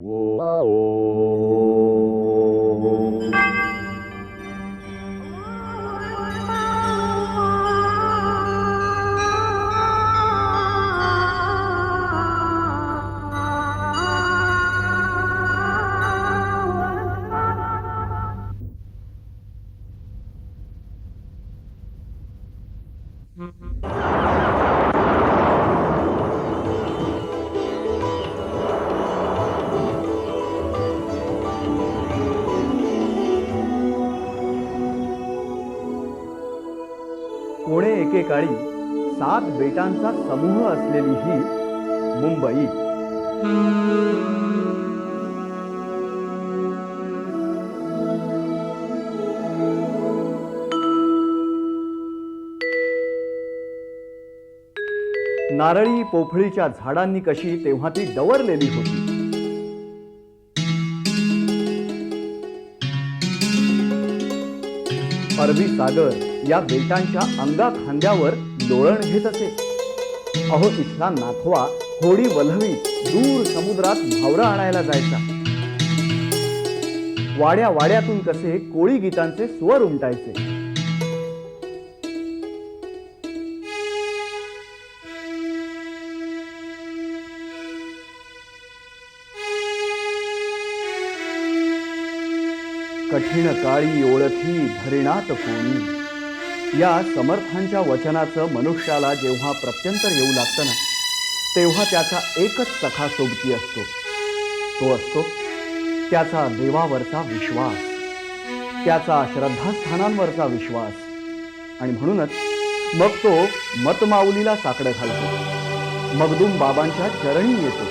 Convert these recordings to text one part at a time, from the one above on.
कोणे समूह असलेली ही मुंबई. नारळी पोफळीच्या झाडांनी कशी तेव्हा ती डवरलेली होती. अरबी सागर या बेटांच्या अंगा खांद्यावर लोळण घेत असे. अहो इथला नाथवा होडी वल्हवी दूर समुद्रात भावरा आणायला जायचा. वाड्या वाड्यातून कसे कोळी गीतांचे स्वर उमटायचे. कठीण काळी ओळखी धरिणात कोणी. या समर्थांच्या वचनाचं मनुष्याला जेव्हा प्रत्यंतर येऊ लागतं ना तेव्हा त्याचा एकच सखा सोबती असतो. तो असतो त्याचा देवावरचा विश्वास. त्याचा श्रद्धास्थानांवरचा विश्वास. आणि म्हणूनच मग तो मतमाऊलीला साकडं घालतो. मगदूम बाबांच्या चरणी येतो.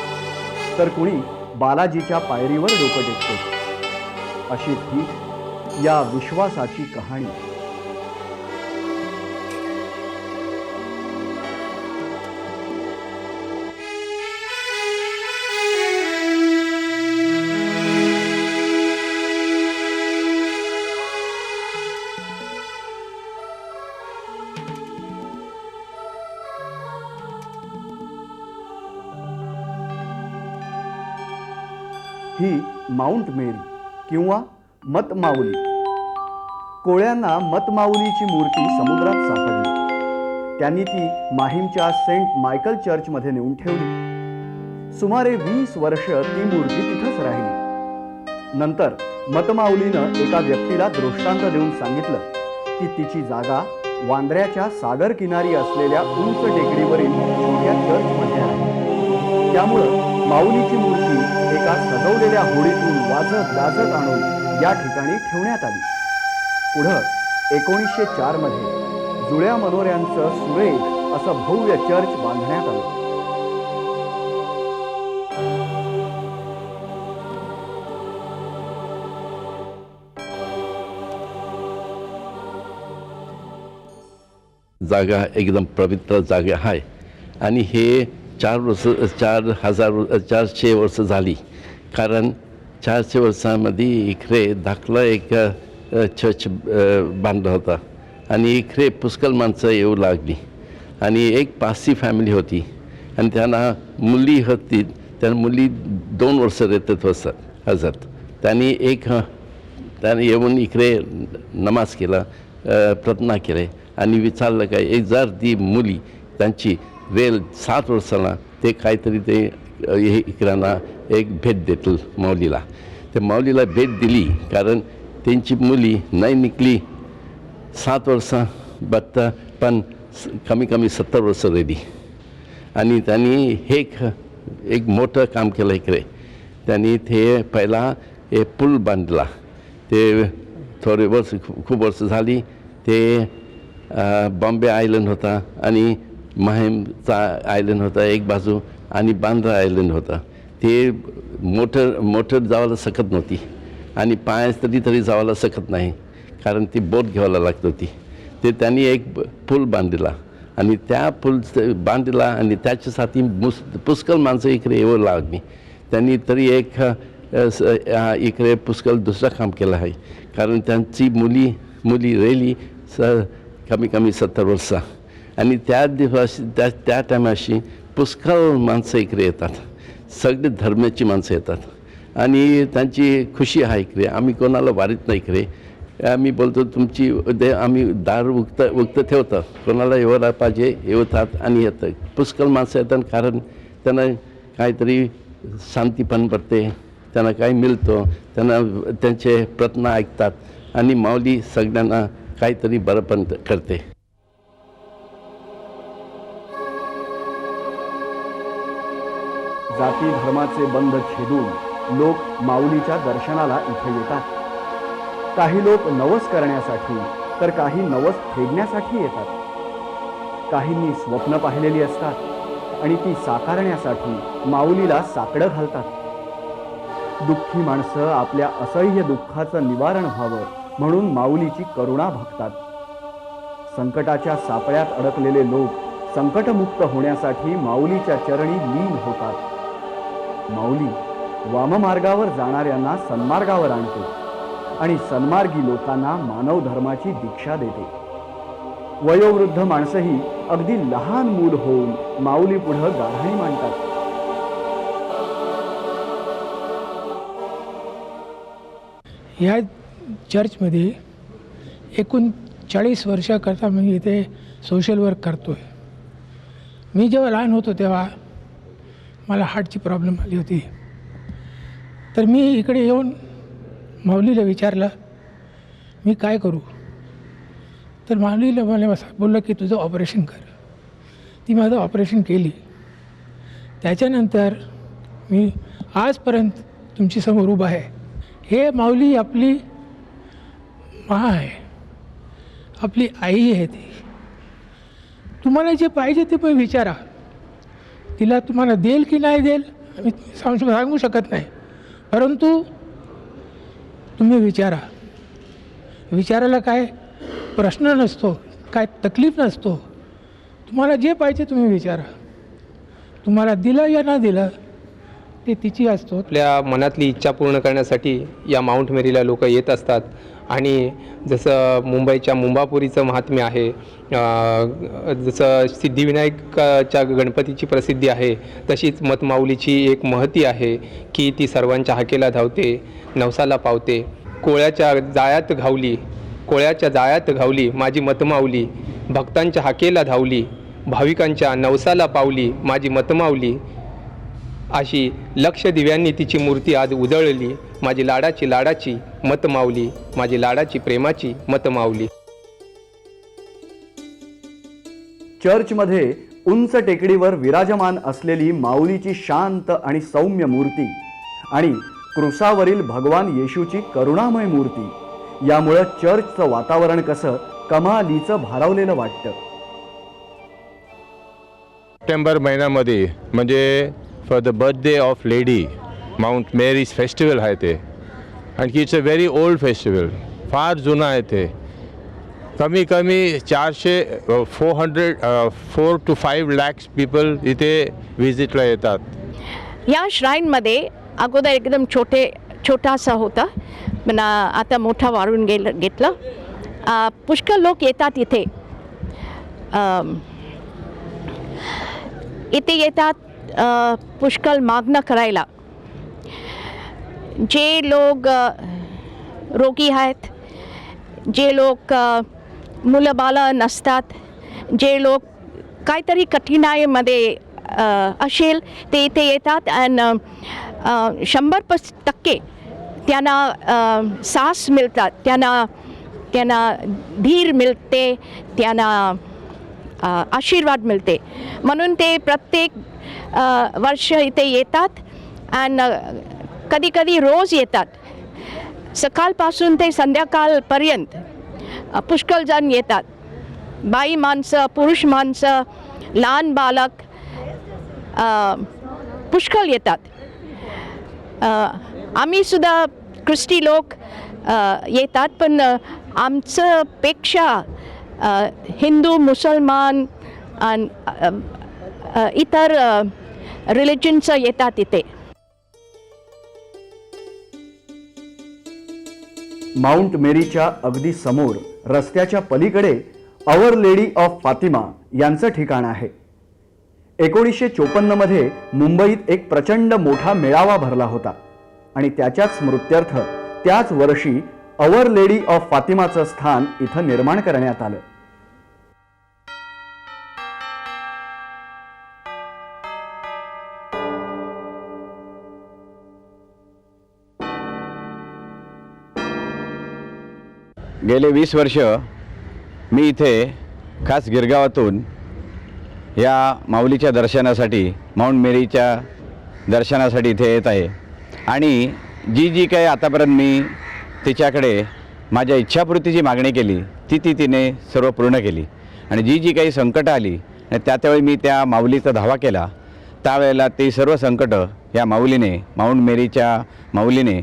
तर कुणी बालाजीच्या पायरीवर डोकं टेकतो. अशी ही या विश्वासाची कहाणी. माउंट मेरी किंवा मतमाऊली. कोळ्यांना मतमाऊलीची मूर्ती समुद्रात सापडली. त्यांनी ती माहीमच्या सेंट मायकल चर्चमध्ये नेऊन ठेवली. सुमारे वीस वर्ष ती मूर्ती तिथंच राहिली. नंतर मतमाऊलीनं एका व्यक्तीला दृष्टांत देऊन सांगितलं की तिची जागा वांद्र्याच्या सागर किनारी असलेल्या उंच टेकडीवरील छोट्या चर्चमध्ये आहे. त्यामुळं माऊलीची मूर्ती एका सजवलेल्या होडीतून लाजत लाजत आणून या ठिकाणी ठेवण्यात आली. पुढं एकोणीसशे चारमध्ये जुळ्या मनोऱ्यांचं सुरेख असं भव्य चर्च बांधण्यात आलं. जागा एकदम पवित्र जागा आहे आणि हे चार वर्ष चार हजार चारशे वर्ष झाली. कारण चारशे वर्षामध्ये इकडे धाकला एक चर्च बांधला होता. आणि इकडे पुष्कळ माणसं येऊ लागली. आणि एक पासी फॅमिली होती. आणि त्यांना मुली होती. त्या मुली दोन वर्ष रेतत असत असत त्यांनी एक त्याने येऊन इकडे नमाज केला प्रार्थना केले. आणि विचारलं काय एक जर ती मुली त्यांची वेल सात वर्षाला ते काहीतरी ते हे इकरांना एक भेट देतील माऊलीला. ते माऊलीला भेट दिली कारण त्यांची मुली नाही निघली सात वर्ष बत्त पण स- कमी कमी सत्तर वर्ष रेडी आणि त्यांनी हे एक एक मोठं काम केलं इकडे. त्यांनी ते पहिला हे पूल बांधला. ते थोडे वर्ष खूप वर्ष झाली. ते बॉम्बे आयलंड होता आणि माहेमचा आयलंड होता एक बाजू आणि बांद्रा आयलंड होता. ते मोटर मोटर जावायला सकत नव्हती. आणि पायास तरी तरी जावायला शकत नाही. कारण ती बोट घ्यायला लागत होती. ते त्यांनी एक पूल बांधला. आणि त्या पूल बांधला आणि त्याच्यासाठी मुस पुष्कळ माणसं इकडे येऊ लागली. त्यांनी तरी एक स- इकडे पुष्कळ दुसरं काम केलं आहे. कारण त्यांची मुली मुली रेली स कमी कमी सत्तर वर्ष. आणि त्या दिवशी त्या त्या टायमाशी पुष्कळ माणसं इकडे येतात. सगळे धर्माची माणसं येतात. आणि त्यांची खुशी आहे इकडे. आम्ही कोणाला वारीत नाही इकडे. आम्ही बोलतो तुमची दे आम्ही दार उक्त उक्त ठेवतं कोणाला एवढा पाहिजे येवतात आणि येतं पुष्कळ माणसं येतात कारण त्यांना काहीतरी शांती पण पडते. त्यांना काही मिळतो. त्यांना त्यांचे प्रत्न ऐकतात. आणि माऊली सगळ्यांना काहीतरी बरं पण करते. जाती धर्माचे बंध छेदून लोक माऊलीच्या दर्शनाला इथे येतात. काही लोक नवस करण्यासाठी तर काही नवस फेडण्यासाठी येतात. काहींनी स्वप्न पाहिलेली असतात आणि ती साकारण्यासाठी माऊलीला साकडं घालतात. दुःखी माणसं आपल्या असह्य दुःखाचं निवारण व्हावं म्हणून माऊलीची करुणा भक्तात. संकटाच्या सापळ्यात अडकलेले लोक संकटमुक्त होण्यासाठी माऊलीच्या चरणी लीन होतात. माऊली वाममार्गावर जाणाऱ्यांना सन्मार्गावर आणते आणि सन्मार्गी लोकांना मानव धर्माची दीक्षा देते. वयोवृद्ध माणसंही अगदी लहान मूल होऊन माऊली पुढं गाढाणी मांडतात. ह्या चर्चमध्ये एकूण चाळीस वर्षाकरता मी इथे सोशल वर्क करतो आहे मी जेव्हा लहान होतो तेव्हा मला हार्टची प्रॉब्लेम आली होती. तर मी इकडे येऊन माऊलीला विचारलं मी काय करू? तर माऊलीला मला असं बोललं की तुझं ऑपरेशन कर. ती माझं ऑपरेशन केली. त्याच्यानंतर मी आजपर्यंत तुमची समोर उभा आहे. हे माऊली आपली मा आहे. आपली आई आहे ती. तुम्हाला जे पाहिजे ते पण विचारा. तिला तुम्हाला देईल की नाही देईल आम्ही सांगू सांगू शकत नाही. परंतु तुम्ही विचारा. विचारायला काय प्रश्न नसतो काय तकलीफ नसतो. तुम्हाला जे पाहिजे तुम्ही विचारा. तुम्हाला दिलं या ना दिलं ते तिची असतो. आपल्या मनातली इच्छा पूर्ण करण्यासाठी या माउंट मेरीला लोक येत असतात. आणि जसं मुंबईच्या मुंबापुरीचं महात्म्य आहे जसं सिद्धिविनायकाच्या गणपतीची प्रसिद्धी आहे तशीच मतमाऊलीची एक महती आहे की ती सर्वांच्या हाकेला धावते नवसाला पावते. कोळ्याच्या जाळ्यात घावली कोळ्याच्या जाळ्यात घावली माझी मतमाऊली भक्तांच्या हाकेला धावली भाविकांच्या नवसाला पावली माझी मतमाऊली अशी लक्ष दिव्यांनी तिची मूर्ती आज उजळली माझी लाडाची लाडाची मत मावली. माझी लाडाची प्रेमाची मत मावली. चर्चमध्ये उंच टेकडीवर विराजमान असलेली माऊलीची शांत आणि सौम्य मूर्ती आणि क्रुसावरील भगवान येशूची करुणामय मूर्ती. यामुळं चर्चचं वातावरण कसं कमालीचं भारावलेलं वाटतं. सप्टेंबर महिन्यामध्ये म्हणजे for the birthday of Lady Mount Mary's festival आहे ते आणखी it's a very old festival फार जुनं आहे ते कमी कमी चारशे four hundred four to five lakhs people इथे व्हिजिटला येतात या श्राईनमध्ये अगोदर एकदम छोटे छोटासा होता. पण आता मोठा वाढून गेल घेतलं. पुष्कळ लोक येतात इथे. इथे येतात. पुष्कळ मागणं करायला. जे लोक रोगी आहेत जे लोक मुलंबालं मुलं बालं नसतात जे लोक काहीतरी कठीणाईमध्ये असेल ते इथे येतात आणि शंभर पस टक्के त्यांना सास मिळतात त्यांना त्यांना धीर मिळते त्यांना आशीर्वाद मिळते. म्हणून ते प्रत्येक वर्ष इथे येतात अँड कधी कधी रोज येतात. सकाळपासून ते संध्याकाळपर्यंत पुष्कळजण पुष्कळ जण येतात. बाई माणसं पुरुष माणसं लहान बालक पुष्कळ येतात. आम्हीसुद्धा आम्ही सुद्धा लोक येतात पण अ, आमचं पेक्षा हिंदू मुसलमान आणि इतर रिलिजनचं येतात तिथे माउंट मेरीच्या अगदी समोर रस्त्याच्या पलीकडे अवर लेडी ऑफ फातिमा यांचं ठिकाण आहे. एकोणीसशे चोपन्नमध्ये मुंबईत एक प्रचंड मोठा मेळावा भरला होता. आणि त्याच्याच स्मृत्यर्थ त्याच वर्षी अवर लेडी ऑफ फातिमाचं स्थान इथं निर्माण करण्यात आलं. गेले वीस वर्ष मी इथे खास गिरगावातून या माऊलीच्या दर्शनासाठी माऊंट मेरीच्या दर्शनासाठी इथे येत आहे. आणि जी जी काही आतापर्यंत मी तिच्याकडे माझ्या इच्छापूर्तीची मागणी केली ती ती तिने सर्व पूर्ण केली. आणि जी जी काही संकटं आली आणि त्या त्यावेळी मी त्या माऊलीचा धावा केला त्यावेळेला ती सर्व संकटं या माऊलीने माऊंट मेरीच्या माऊलीने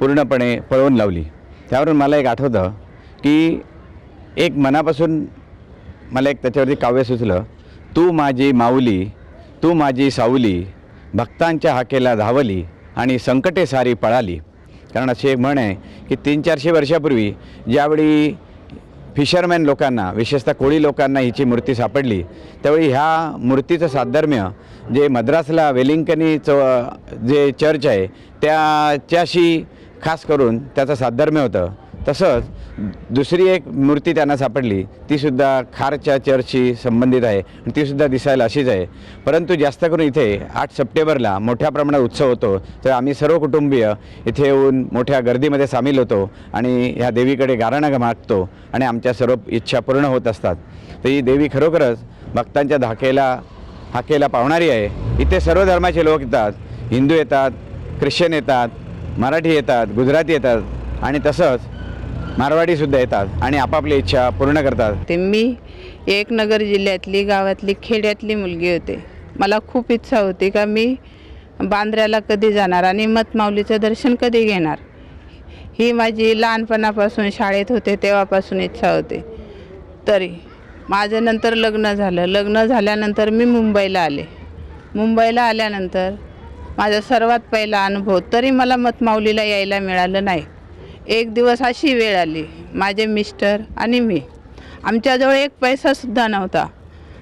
पूर्णपणे पळवून लावली. त्यावरून मला एक आठवतं की एक मनापासून मला एक त्याच्यावरती काव्य सुचलं तू माझी माऊली तू माझी सावली भक्तांच्या हाकेला धावली आणि संकटे सारी पळाली. कारण अशी एक म्हण आहे की तीन चारशे वर्षापूर्वी ज्यावेळी फिशरमॅन लोकांना विशेषतः कोळी लोकांना हिची मूर्ती सापडली त्यावेळी ह्या मूर्तीचं साधर्म्य जे मद्रासला वेलिंकनी च जे चर्च आहे त्याच्याशी खास करून त्याचं साधर्म्य होतं. तसंच दुसरी एक मूर्ती त्यांना सापडली तीसुद्धा खारच्या चर्चशी संबंधित आहे आणि तीसुद्धा दिसायला अशीच आहे. परंतु जास्त करून इथे आठ सप्टेंबरला मोठ्या प्रमाणात उत्सव होतो. तर आम्ही सर्व कुटुंबीय इथे येऊन मोठ्या गर्दीमध्ये सामील होतो आणि ह्या देवीकडे गाराणा मागतो आणि आमच्या सर्व इच्छा पूर्ण होत असतात. तर ही देवी खरोखरच भक्तांच्या धाकेला हाकेला पावणारी आहे. इथे सर्व धर्माचे लोक येतात. हिंदू येतात ख्रिश्चन येतात मराठी येतात गुजराती येतात आणि तसंच मारवाडीसुद्धा येतात आणि आपापली इच्छा पूर्ण करतात. ते मी एक नगर जिल्ह्यातली गावातली खेड्यातली मुलगी होते. मला खूप इच्छा होती का मी बांद्र्याला कधी जाणार आणि मतमाऊलीचं दर्शन कधी घेणार? ही माझी लहानपणापासून शाळेत होते तेव्हापासून इच्छा होते. तरी माझं नंतर लग्न झालं. लग्न झाल्यानंतर मी मुंबईला आले. मुंबईला आल्यानंतर माझा सर्वात पहिला अनुभव तरी मला मतमाऊलीला यायला मिळालं नाही. एक दिवस अशी वेळ आली. माझे मिस्टर आणि मी. आमच्याजवळ एक पैसासुद्धा नव्हता.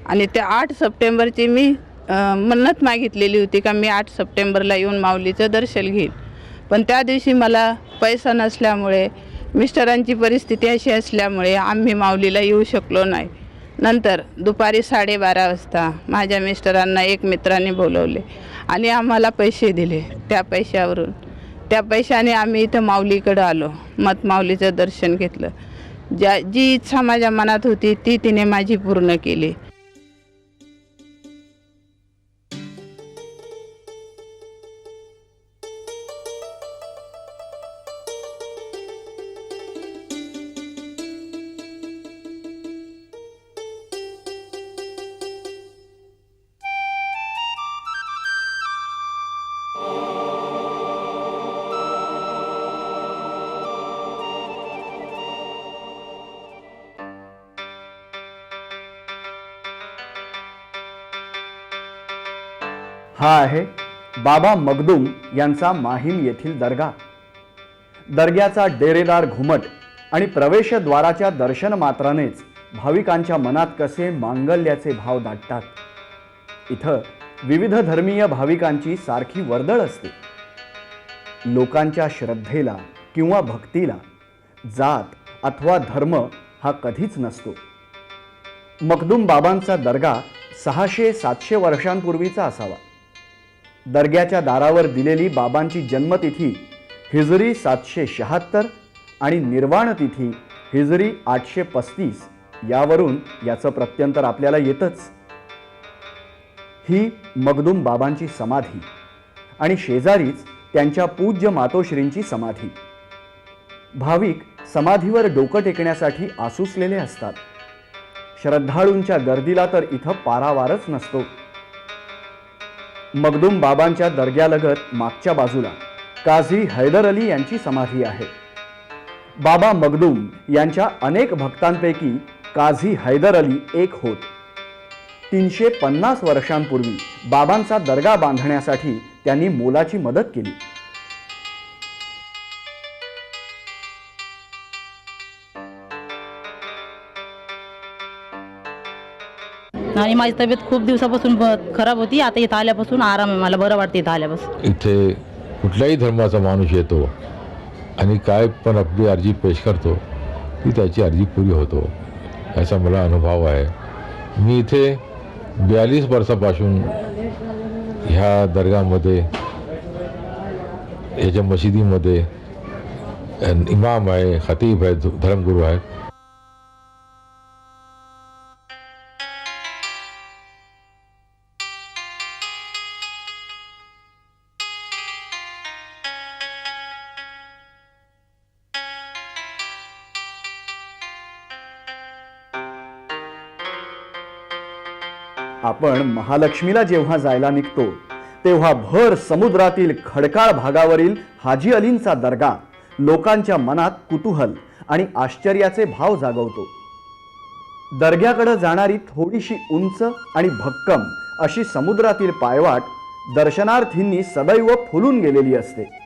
आणि त्या आठ सप्टेंबरची मी मन्नत मागितलेली होती का मी आठ सप्टेंबरला येऊन माऊलीचं दर्शन घेईन. पण त्या दिवशी मला पैसा नसल्यामुळे मिस्टरांची परिस्थिती अशी असल्यामुळे आम्ही माऊलीला येऊ शकलो नाही. नंतर दुपारी साडेबारा वाजता माझ्या मिस्टरांना एक मित्राने बोलवले आणि आम्हाला पैसे दिले. त्या पैशावरून त्या पैशाने आम्ही इथं माऊलीकडं आलो मत माऊलीचं दर्शन घेतलं. ज्या जी इच्छा माझ्या मनात होती ती तिने माझी पूर्ण केली. हा आहे बाबा मगदूम यांचा माहीम येथील दर्गा. दर्ग्याचा डेरेदार घुमट आणि प्रवेशद्वाराच्या दर्शन मात्रानेच भाविकांच्या मनात कसे मांगल्याचे भाव दाटतात. इथं विविध धर्मीय भाविकांची सारखी वर्दळ असते. लोकांच्या श्रद्धेला किंवा भक्तीला जात अथवा धर्म हा कधीच नसतो. मखदूम बाबांचा दर्गा सहाशे सातशे वर्षांपूर्वीचा असावा. दर्ग्याच्या दारावर दिलेली बाबांची जन्मतिथी हिजरी सातशे शहात्तर आणि निर्वाण तिथी हिजरी आठशे पस्तीस यावरून याचं प्रत्यंतर आपल्याला येतच. ही मगदूम बाबांची समाधी आणि शेजारीच त्यांच्या पूज्य मातोश्रींची समाधी. भाविक समाधीवर डोकं टेकण्यासाठी आसुसलेले असतात. श्रद्धाळूंच्या गर्दीला तर इथं पारावारच नसतो. मगदूम बाबांच्या दर्ग्यालगत मागच्या बाजूला. काझी हैदर अली यांची समाधी आहे. बाबा मगदूम यांच्या अनेक भक्तांपैकी काझी हैदर अली एक होत. तीनशे पन्नास वर्षांपूर्वी बाबांचा दर्गा बांधण्यासाठी त्यांनी मोलाची मदत केली. आणि माझी तब्येत खूप दिवसापासून ब- खराब होती. आता इथं आल्यापासून आराम आहे. मला बरं वाटतं इथं आल्यापासून. इथे कुठल्याही धर्माचा माणूस येतो आणि काय पण आपली अर्जी पेश करतो ती त्याची अर्जी पुरी होतो. याचा मला अनुभव आहे. मी इथे बयालीस वर्षापासून ह्या दर्गामध्ये याच्या मशिदीमध्ये इमाम आहे खतीब आहे धर्मगुरू आहेत आपण महालक्ष्मीला जेव्हा जायला निघतो तेव्हा भर समुद्रातील खडकाळ भागावरील हाजी अलींचा दर्गा लोकांच्या मनात कुतूहल आणि आश्चर्याचे भाव जागवतो. दर्ग्याकडे जाणारी थोडीशी उंच आणि भक्कम अशी समुद्रातील पायवाट दर्शनार्थींनी सदैव फुलून गेलेली असते.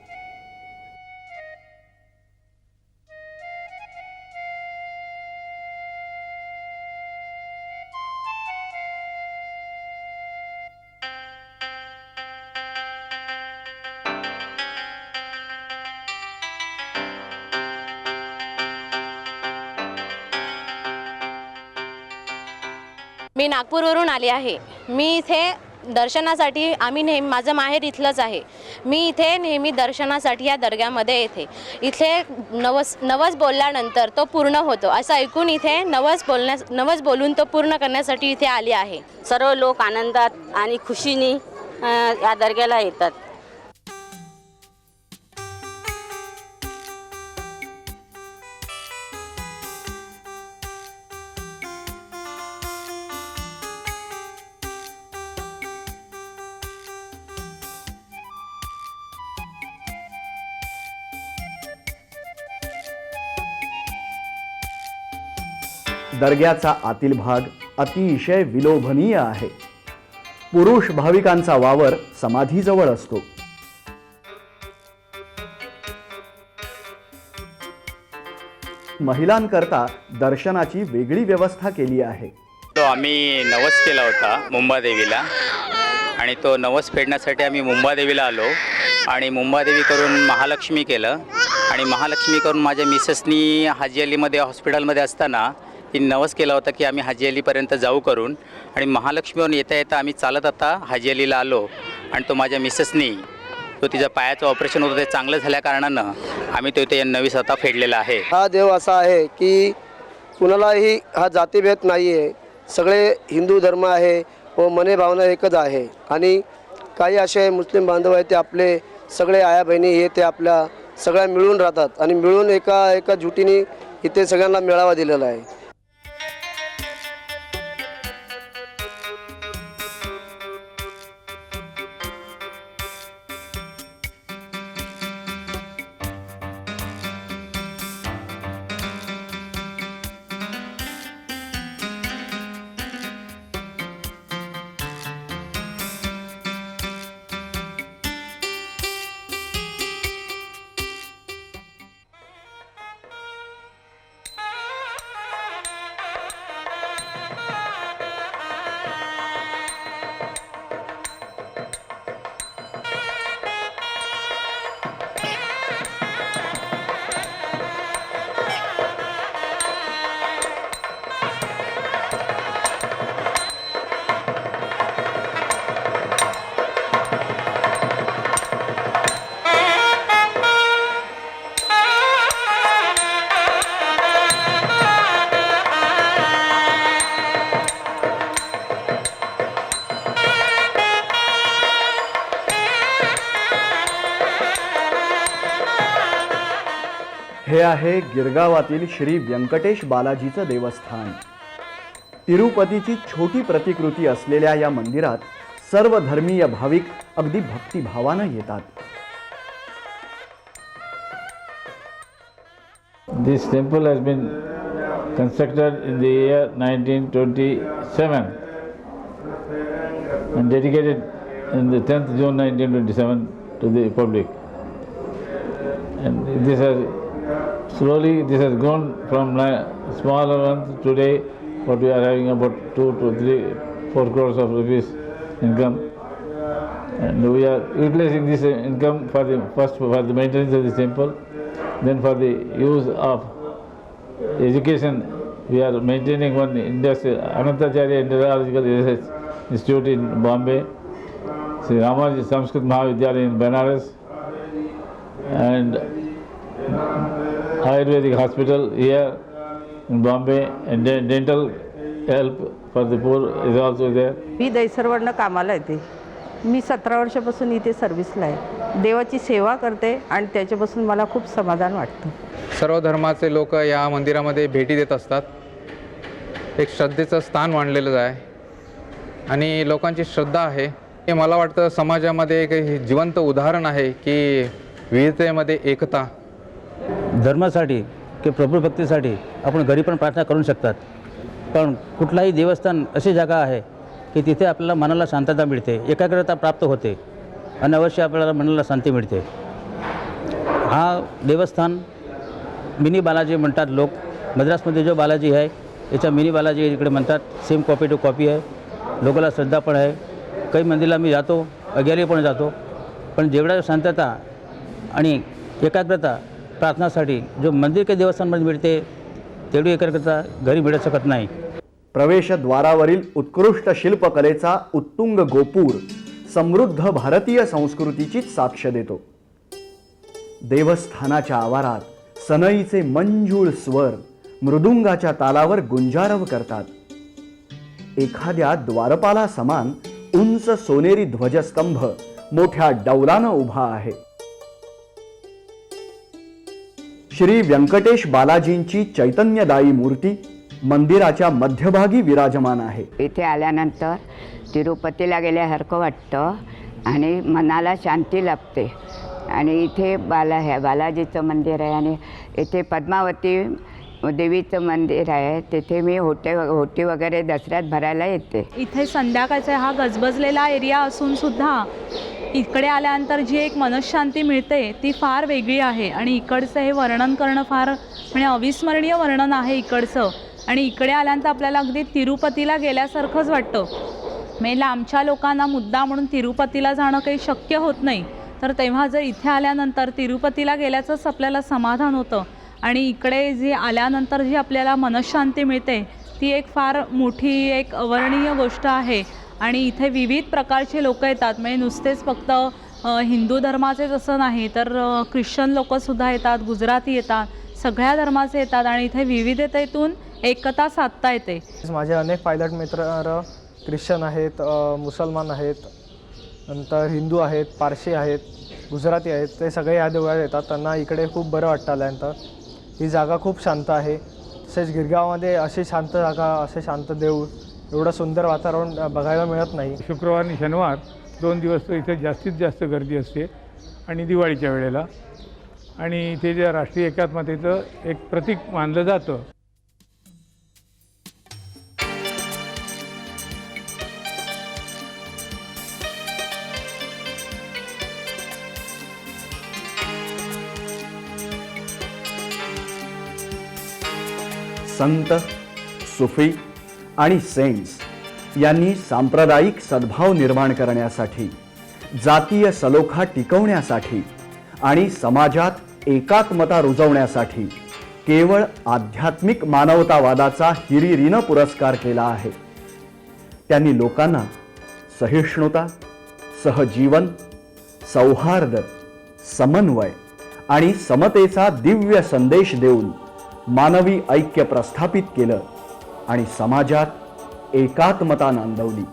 मी नागपूरवरून आले आहे. मी इथे दर्शनासाठी आम्ही नेहमी माझं माहेर इथलंच आहे. मी इथे नेहमी दर्शनासाठी या दर्ग्यामध्ये येते. इथे नवस नवस बोलल्यानंतर तो पूर्ण होतो. असं ऐकून इथे नवस बोलण्यास नवस बोलून तो पूर्ण करण्यासाठी इथे आली आहे. सर्व लोक आनंदात आणि खुशीने या दर्ग्याला येतात. दर्ग्याचा आतील भाग अतिशय विलोभनीय आहे. पुरुष भाविकांचा वावर समाधीजवळ असतो. महिलांकरता दर्शनाची वेगळी व्यवस्था केली आहे. तो आम्ही नवस केला होता मुंबादेवीला आणि तो नवस फेडण्यासाठी आम्ही मुंबादेवीला आलो. आणि मुंबादेवी करून महालक्ष्मी केलं. आणि महालक्ष्मी करून माझ्या मिसेसनी हाजी अलीमध्ये हॉस्पिटलमध्ये असताना तिने नवस केला होता की आम्ही हाजी अलीपर्यंत जाऊ करून. आणि महालक्ष्मीवरून येता येता आम्ही चालत आता हाजी अलीला आलो. आणि तो माझ्या मिसेसनी तो तिच्या पायाचं ऑपरेशन होतं ते चांगलं झाल्या कारणानं आम्ही तो इथे नवीस आता फेडलेला आहे. हा देव असा आहे की कुणालाही हा जातीभेद नाही आहे सगळे हिंदू धर्म आहे व मने भावना एकच आहे. आणि काही असे मुस्लिम बांधव आहेत ते आपले सगळे आया बहिणी हे ते आपल्या सगळ्या मिळून राहतात. आणि मिळून एका एका झुटीने इथे सगळ्यांना मेळावा दिलेला आहे. हे आहे गिरगावातील श्री व्यंकटेश बालाजीचं देवस्थान. तिरुपतीची छोटी प्रतिकृती असलेल्या या मंदिरात सर्व धर्मीय भाविक अगदी भक्तिभावानं येतात. This temple has been constructed in the year nineteen twenty seven and dedicated in the tenth June nineteen twenty seven to the republic and this has slowly this has grown from smaller ones today what we are having about two to three 4 crores of rupees income. And we are utilizing this income for the first for the maintenance of the temple, then for the use of education. We are maintaining one industry, Anantacharya Indological Research Institute in Bombay, Sri Ramaji Sanskrit Mahavidyalaya in Benares, and Ayurvedic hospital here in Bombay, and dental help for the poor is also there. मी दैसरवरनं कामाला येते. मी सतरा वर्षापासून इथे सर्व्हिसला आहे. देवाची सेवा करते आणि त्याच्यापासून मला खूप समाधान वाटतं. सर्व धर्माचे लोक या मंदिरामध्ये भेटी देत असतात. एक श्रद्धेचं स्थान मानलेलं आहे. आणि लोकांची श्रद्धा आहे. हे मला वाटतं समाजामध्ये एक हे जिवंत उदाहरण आहे की विविधतेमध्ये एकता धर्मासाठी की प्रभू भक्तीसाठी आपण घरी पण प्रार्थना करू शकतात. पण कुठलाही देवस्थान अशी जागा आहे की तिथे आपल्याला मनाला शांतता मिळते एकाग्रता प्राप्त होते आणि अवश्य आपल्याला मनाला शांती मिळते. हा देवस्थान मिनी बालाजी म्हणतात लोक. मद्रासमध्ये जो बालाजी आहे याच्या मिनी बालाजी इकडे म्हणतात सेम कॉपी टू कॉपी आहे. लोकांना श्रद्धा पण आहे. काही मंदिरला मी जातो अग्यारी पण जातो. पण जेवढा शांतता आणि एकाग्रता प्रार्थनासाठी जो मंदिर काही देवस्थानमध्ये मिळते तेवढी एकाग्रता घरी मिळू शकत नाही. प्रवेशद्वारावरील उत्कृष्ट शिल्पकलेचा उत्तुंग गोपूर समृद्ध भारतीय संस्कृतीचीच साक्ष देतो. देवस्थानाच्या आवारात सनईचे मंजूळ स्वर मृदुंगाच्या तालावर गुंजारव करतात. एखाद्या द्वारपाला समान उंच सोनेरी ध्वजस्तंभ मोठ्या डौलानं उभा आहे. श्री व्यंकटेश बालाजींची चैतन्यदायी मूर्ती मंदिराच्या मध्यभागी विराजमान आहे. इथे आल्यानंतर तिरुपतीला गेल्यासारखं वाटतं आणि मनाला शांती लाभते. आणि इथे बाला ह्या बालाजीचं मंदिर आहे आणि इथे पद्मावती देवीचं मंदिर आहे. तिथे मी होटे होटी वगैरे दसऱ्यात भरायला येते. इथे संध्याकाळचा हा गजबजलेला एरिया असून सुद्धा इकडे आल्यानंतर जी एक मनशांती मिळते ती फार वेगळी आहे. आणि इकडचं हे वर्णन करणं फार म्हणजे अविस्मरणीय वर्णन आहे इकडचं. आणि इकडे आल्यानंतर आपल्याला अगदी तिरुपतीला गेल्यासारखंच वाटतं. म्हणजे लांबच्या लोकांना मुद्दा म्हणून तिरुपतीला जाणं काही शक्य होत नाही. तर तेव्हा जर इथे आल्यानंतर तिरुपतीला गेल्याचंच आपल्याला समाधान होतं. आणि इकडे जी आल्यानंतर जी आपल्याला मनशांती मिळते ती एक फार मोठी एक अवर्णीय गोष्ट आहे. आणि इथे विविध प्रकारचे लोक येतात. म्हणजे नुसतेच फक्त हिंदू धर्माचेच असं नाही तर ख्रिश्चन लोकंसुद्धा येतात गुजराती येतात सगळ्या धर्माचे येतात आणि इथे विविधतेतून एकता साधता येते. माझे अनेक पायलट मित्र ख्रिश्चन आहेत मुसलमान आहेत नंतर हिंदू आहेत पारशी आहेत गुजराती आहेत ते सगळे या देवळात येतात. त्यांना इकडे खूप बरं वाटतं आल्यानंतर. ही जागा खूप शांत आहे. तसेच गिरगावमध्ये अशी शांत जागा असे शांत देऊळ एवढं सुंदर वातावरण बघायला मिळत नाही. शुक्रवार आणि शनिवार दोन दिवस तर इथे जास्तीत जास्त गर्दी असते आणि दिवाळीच्या वेळेला. आणि इथे ज्या राष्ट्रीय एकात्मतेचं एक प्रतीक मानलं जातं संत सुफी आणि सेंट्स यांनी सांप्रदायिक सद्भाव निर्माण करण्यासाठी जातीय सलोखा टिकवण्यासाठी आणि समाजात एकात्मता रुजवण्यासाठी केवळ आध्यात्मिक मानवतावादाचा हिरिरीनं पुरस्कार केला आहे. त्यांनी लोकांना सहिष्णुता सहजीवन सौहार्द समन्वय आणि समतेचा दिव्य संदेश देऊन मानवी ऐक्य प्रस्थापित केलं आणि समाजात एकात्मता नांदवली.